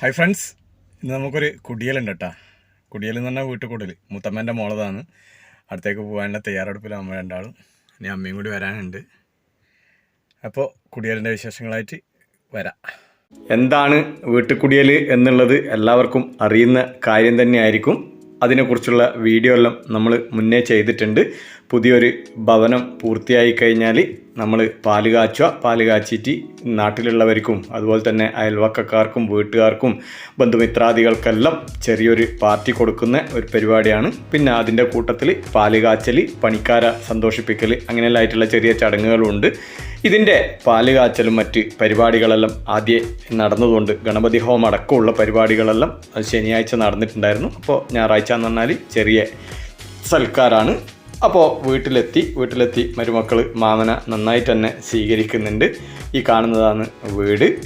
Hi friends ഇന്ന് നമുക്കൊരു കുടിയലുണ്ട് കേട്ടോ കുടിയൽ എന്ന് പറഞ്ഞാൽ വീട്ടുകൂടൽ മുത്തമ്മേന്റെ മോളതാണ്. അടുത്തേക്ക് പോകാനുള്ള തയ്യാറെടുപ്പിലാണ് നമ്മൾ രണ്ടാളും ഇനി അമ്മയും കൂടി വരാനുണ്ട്. അപ്പോൾ കുടിയലിന്റെ വിശേഷങ്ങളായിട്ട് വരാം. എന്താണ് വീട്ടുകുടിയൽ എന്നുള്ളത് എല്ലാവർക്കും അറിയുന്ന കാര്യം തന്നെയായിരിക്കും. അതിനെക്കുറിച്ചുള്ള വീഡിയോ എല്ലാം നമ്മൾ മുന്നേ ചെയ്തിട്ടുണ്ട്. പുതിയൊരു ഭവനം പൂർത്തിയായി കഴിഞ്ഞാൽ നമ്മൾ പാൽ കാച്ചുക. പാൽ കാച്ചിട്ട് നാട്ടിലുള്ളവർക്കും അതുപോലെ തന്നെ അയൽവക്കക്കാർക്കും വീട്ടുകാർക്കും ബന്ധുമിത്രാദികൾക്കെല്ലാം ചെറിയൊരു പാർട്ടി കൊടുക്കുന്ന ഒരു പരിപാടിയാണ്. പിന്നെ അതിന്റെ കൂട്ടത്തിൽ പാൽ കാച്ചൽ പണിക്കാരെ സന്തോഷിപ്പിക്കൽ അങ്ങനെയെല്ലാം ആയിട്ടുള്ള ചെറിയ ചടങ്ങുകളുണ്ട്. ഇതിന്റെ പാൽ കാച്ചലും മറ്റ് പരിപാടികളെല്ലാം ആദ്യം നടന്നതുകൊണ്ട് ഗണപതി ഹോം അടക്കമുള്ള പരിപാടികളെല്ലാം അത് ശനിയാഴ്ച നടന്നിട്ടുണ്ടായിരുന്നു. അപ്പോൾ ഞായറാഴ്ച എന്ന് പറഞ്ഞാൽ ചെറിയ സൽക്കാരാണ്. അപ്പോൾ വീട്ടിലെത്തി വീട്ടിലെത്തി മരുമക്കൾ മാമന നന്നായിട്ട് തന്നെ സ്വീകരിക്കുന്നുണ്ട്. ഈ കാണുന്നതാണ് വീട്.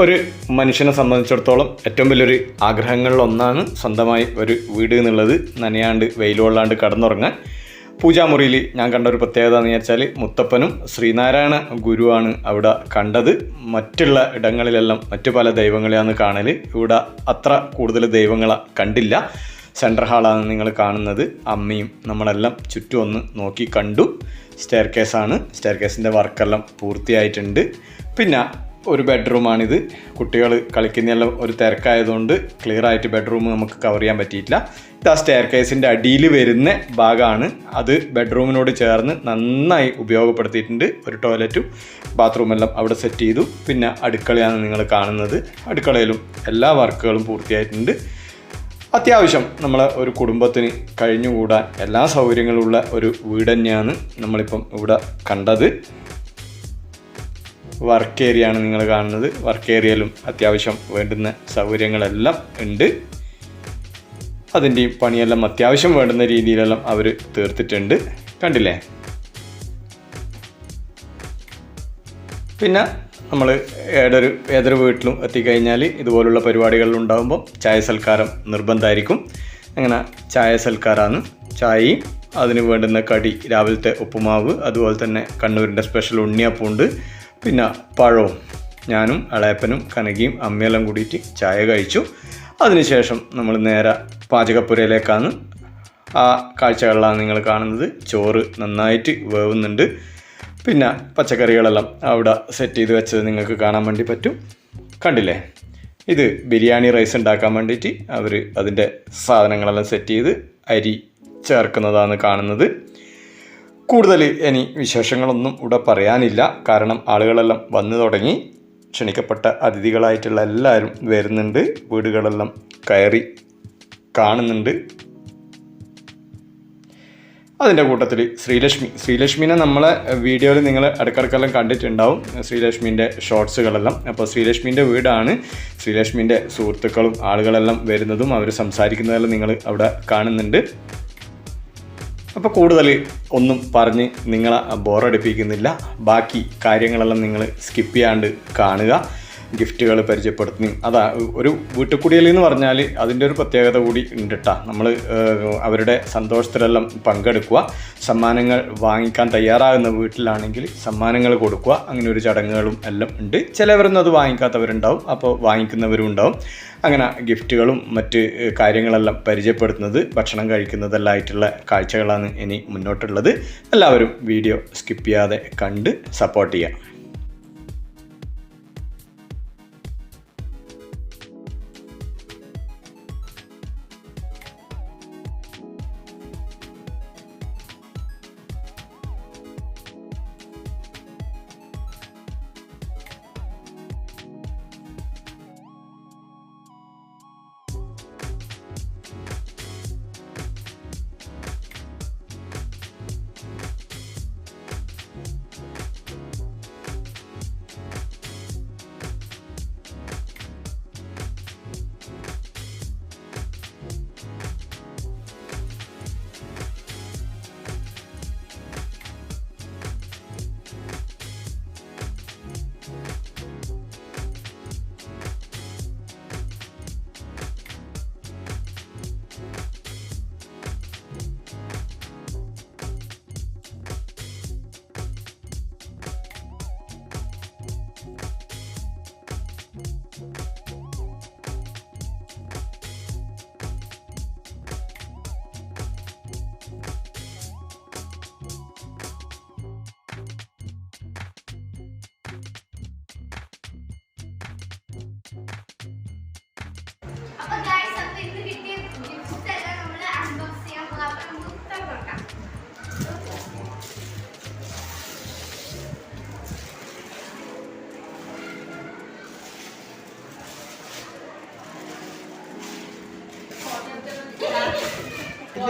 ഒരു മനുഷ്യനെ സംബന്ധിച്ചിടത്തോളം ഏറ്റവും വലിയൊരു ആഗ്രഹങ്ങളിലൊന്നാണ് സ്വന്തമായി ഒരു വീട് എന്നുള്ളത്. നനയാണ്ട് വെയിലുകൊള്ളാണ്ട് കടന്നുറങ്ങാൻ. പൂജാമുറിയിൽ ഞാൻ കണ്ട ഒരു പ്രത്യേകത എന്ന് വെച്ചാൽ മുത്തപ്പനും ശ്രീനാരായണ ഗുരുവാണ് അവിടെ കണ്ടത്. മറ്റുള്ള ഇടങ്ങളിലെല്ലാം മറ്റു പല ദൈവങ്ങളെയാണ് കാണൽ ഇവിടെ അത്ര കൂടുതൽ ദൈവങ്ങളെ കണ്ടില്ല. സെൻട്രൽ ഹാളാണ് നിങ്ങൾ കാണുന്നത്. അമ്മയും നമ്മളെല്ലാം ചുറ്റും ഒന്ന് നോക്കി കണ്ടു. സ്റ്റെയർ കേസാണ് സ്റ്റെയർ കേസിന്റെ വർക്കെല്ലാം പൂർത്തിയായിട്ടുണ്ട്. പിന്നെ ഒരു ബെഡ്റൂമാണിത്. കുട്ടികൾ കളിക്കുന്നതെല്ലാം ഒരു തിരക്കായതുകൊണ്ട് ക്ലിയർ ആയിട്ട് ബെഡ്റൂം നമുക്ക് കവർ ചെയ്യാൻ പറ്റിയിട്ടില്ല. ഇത് ആ സ്റ്റെയർ കേസിന്റെ അടിയിൽ വരുന്ന ഭാഗമാണ്. അത് ബെഡ്റൂമിനോട് ചേർന്ന് നന്നായി ഉപയോഗപ്പെടുത്തിയിട്ടുണ്ട്. ഒരു ടോയ്ലറ്റും ബാത്റൂമെല്ലാം അവിടെ സെറ്റ് ചെയ്തു. പിന്നെ അടുക്കളയാണ് നിങ്ങൾ കാണുന്നത്. അടുക്കളയിലും എല്ലാ വർക്കുകളും പൂർത്തിയായിട്ടുണ്ട്. അത്യാവശ്യം നമ്മൾ ഒരു കുടുംബത്തിന് കഴിഞ്ഞുകൂടാൻ എല്ലാ സൗകര്യങ്ങളുള്ള ഒരു വീട് തന്നെയാണ് നമ്മളിപ്പം ഇവിടെ കണ്ടത്. വർക്ക് ഏരിയ ആണ് നിങ്ങൾ കാണുന്നത്. വർക്ക് ഏരിയയിലും അത്യാവശ്യം വേണ്ടുന്ന സൗകര്യങ്ങളെല്ലാം ഉണ്ട്. അതിന്റെയും പണിയെല്ലാം അത്യാവശ്യം വേണ്ടുന്ന രീതിയിലെല്ലാം അവർ തീർത്തിട്ടുണ്ട്. കണ്ടില്ലേ? പിന്നെ നമ്മൾ ഏതൊരു ഏതൊരു വീട്ടിലും എത്തിക്കഴിഞ്ഞാൽ ഇതുപോലുള്ള പരിപാടികൾ ഉണ്ടാകുമ്പോൾ ചായ സൽക്കാരം നിർബന്ധമായിരിക്കും. അങ്ങനെ ചായ സൽക്കാരമാണ് ചായയും അതിന് വേണ്ടുന്ന കടി രാവിലത്തെ ഉപ്പുമാവ് അതുപോലെ തന്നെ കണ്ണൂരിന്റെ സ്പെഷ്യൽ ഉണ്ണിയപ്പമുണ്ട് പിന്നെ പഴവും ഞാനും അളയപ്പനും കനകയും അമ്മയെല്ലാം കൂടിയിട്ട് ചായ കഴിച്ചു. അതിനുശേഷം നമ്മൾ നേരെ പാചകപ്പുരയിലേക്കാണ്. ആ കാഴ്ചകളിലാണ് നിങ്ങൾ കാണുന്നത്. ചോറ് നന്നായിട്ട് വേവുന്നുണ്ട്. പിന്നെ പച്ചക്കറികളെല്ലാം അവിടെ സെറ്റ് ചെയ്ത് വെച്ചത് നിങ്ങൾക്ക് കാണാൻ വേണ്ടി പറ്റും. കണ്ടില്ലേ? ഇത് ബിരിയാണി റൈസ് ഉണ്ടാക്കാൻ വേണ്ടിയിട്ട് അവർ അതിന്റെ സാധനങ്ങളെല്ലാം സെറ്റ് ചെയ്ത് അരി ചേർക്കുന്നതാണ് കാണുന്നത്. കൂടുതൽ ഇനി വിശേഷങ്ങളൊന്നും ഇവിടെ പറയാനില്ല. കാരണം ആളുകളെല്ലാം വന്നു തുടങ്ങി. ക്ഷണിക്കപ്പെട്ട അതിഥികളായിട്ടുള്ള എല്ലാവരും വരുന്നുണ്ട്. വീടുകളെല്ലാം കയറി കാണുന്നുണ്ട്. അതിന്റെ കൂട്ടത്തിൽ ശ്രീലക്ഷ്മി. ശ്രീലക്ഷ്മിനെ നമ്മളെ വീഡിയോയിൽ നിങ്ങൾ ഇടക്കിടക്കെല്ലാം കണ്ടിട്ടുണ്ടാവും. ശ്രീലക്ഷ്മിന്റെ ഷോർട്സുകളെല്ലാം. അപ്പോൾ ശ്രീലക്ഷ്മിന്റെ വീടാണ്. ശ്രീലക്ഷ്മിന്റെ സുഹൃത്തുക്കളും ആളുകളെല്ലാം വരുന്നതും അവർ സംസാരിക്കുന്നതെല്ലാം നിങ്ങൾ അവിടെ കാണുന്നുണ്ട്. അപ്പോൾ കൂടുതൽ ഒന്നും പറഞ്ഞ് നിങ്ങളെ ബോറടിപ്പിക്കുന്നില്ല. ബാക്കി കാര്യങ്ങളെല്ലാം നിങ്ങൾ സ്കിപ്പ് ചെയ്യാണ്ട് കാണുക. ഗിഫ്റ്റുകൾ പരിചയപ്പെടുത്തി അതാ ഒരു വീട്ടുകുടിയൽ എന്ന് പറഞ്ഞാൽ അതിന്റെ ഒരു പ്രത്യേകത കൂടി ഉണ്ട് കേട്ടോ നമ്മൾ അവരുടെ സന്തോഷത്തിലെല്ലാം പങ്കെടുക്കുക. സമ്മാനങ്ങൾ വാങ്ങിക്കാൻ തയ്യാറാകുന്ന വീട്ടിലാണെങ്കിൽ സമ്മാനങ്ങൾ കൊടുക്കുക. അങ്ങനെ ഒരു ചടങ്ങുകളും എല്ലാം ഉണ്ട്. ചിലവരൊന്നും അത് വാങ്ങിക്കാത്തവരുണ്ടാവും. അപ്പോൾ വാങ്ങിക്കുന്നവരും ഉണ്ടാവും. അങ്ങനെ ഗിഫ്റ്റുകളും മറ്റ് കാര്യങ്ങളെല്ലാം പരിചയപ്പെടുത്തുന്നത് ഭക്ഷണം കഴിക്കുന്നതെല്ലാം ആയിട്ടുള്ള കാഴ്ചകളാണ് ഇനി മുന്നോട്ടുള്ളത്. എല്ലാവരും വീഡിയോ സ്കിപ്പ് ചെയ്യാതെ കണ്ട് സപ്പോർട്ട്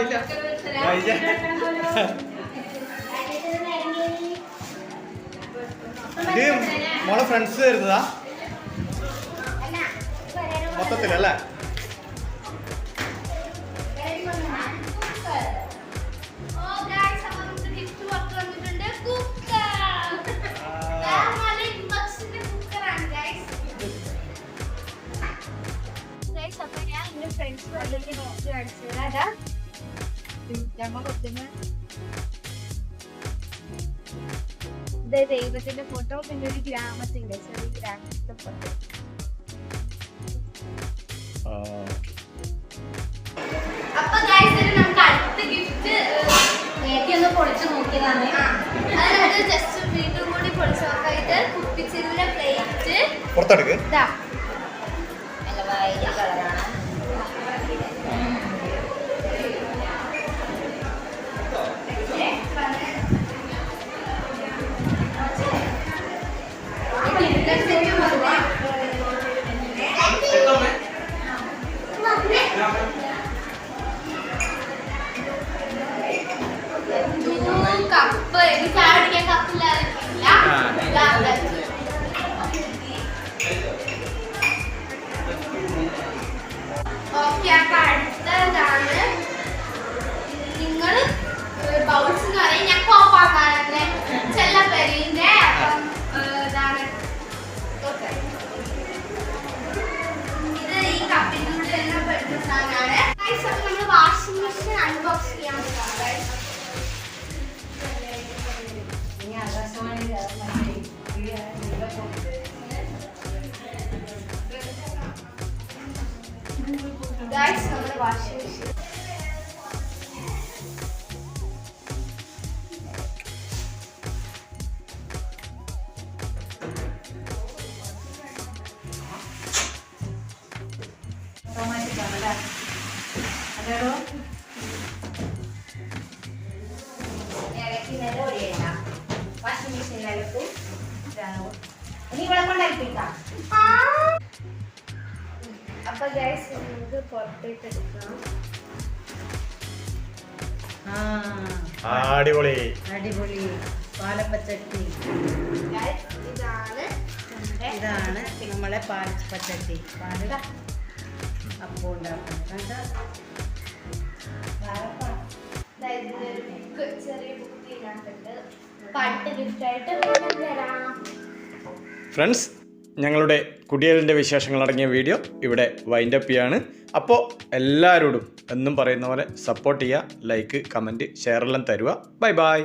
ചെയ്യുക ഇത് മോളെ ഫ്രണ്ട്സ് തരുന്നതാ. മൊത്തത്തിലല്ലേ? ദൈവത്തിന്റെ ഫോട്ടോ പിന്നെ ഒരു ഗ്രാമത്തിന്റെ ചെറിയ ഗ്രാമത്തിന്റെ ഫോട്ടോ അപ്പൊ നമുക്ക് അടുത്ത ഗിഫ്റ്റ് ഒന്ന് പൊളിച്ചു നോക്കിയതാണ്. അതായത് ജസ്റ്റ് വീണ്ടും കൂടി പൊളിച്ചു നോക്കായിട്ട് കുപ്പിച്ചിരുന്ന പ്ലേറ്റ് പുറത്തെടുക്ക്. ഓക്കെ അപ്പൊ അടുത്തതാണ്. നിങ്ങൾ ബൗൾസ് എന്ന് പറയും ഞാൻ കോപ്പാക്കാനെ ചെല്ലപ്പെരിന്റെ ഇതാണ്. ഇത് ഈ ഉള്ളിൽ തന്നെ പെടുന്ന സാധനമാണ്. നമ്മൾ വാഷിംഗ് മെഷീൻ അൺബോക്സ് ചെയ്യാൻ പോകാം നമ്മുടെ വാഷിംഗ് മെഷീൻ. ഇളക്കി നേരെ ഒഴിയണ്ട വാഷിംഗ് മെഷീനിലെടുക്കും ഇനി ഇവിടെ കൊണ്ടൽപ്പിക്കാം നമുക്ക് പുറത്തേക്ക് എടുക്കാം. അടിപൊളി. അടിപൊളി. പാലപ്പച്ചട്ടി. ഇതാണ് നമ്മുടെ ഇതാണ് നമ്മളെ പാലപ്പച്ചട്ടി. പാൽ അപ്പം ഉണ്ടാക്കുന്നത് കണ്ടോ? അതായത് ഇതിലൊരു ബുക്ക് ചെറിയ ബുക്ക് ഇതിനകത്തുണ്ട്. അപ്പൊ തരാം. ഫ്രണ്ട്സ് ഞങ്ങളുടെ കുടിയേലിന്റെ വിശേഷങ്ങൾ അടങ്ങിയ വീഡിയോ ഇവിടെ വൈൻഡപ്പ് ചെയ്യാണ്. അപ്പോൾ എല്ലാവരോടും എന്നും പറയുന്ന പോലെ സപ്പോർട്ട് ചെയ്യുക ലൈക്ക് കമന്റ് ഷെയർ എല്ലാം തരുക. Bye bye